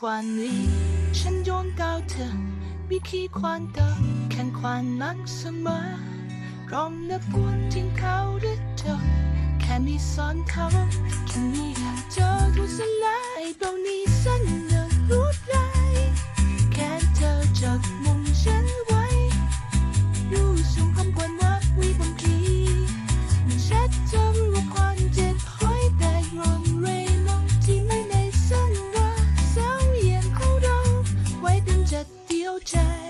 宽里，ฉันโยนดาวเธอมีขี้ควานเธอแข่งควานมังเสมอรอมนับกวนทิ้งเขาหรือเธอแค่มีซ้อนเขาแค่มีเจอทุกสลายเปล่านี้สัญญ the old jive.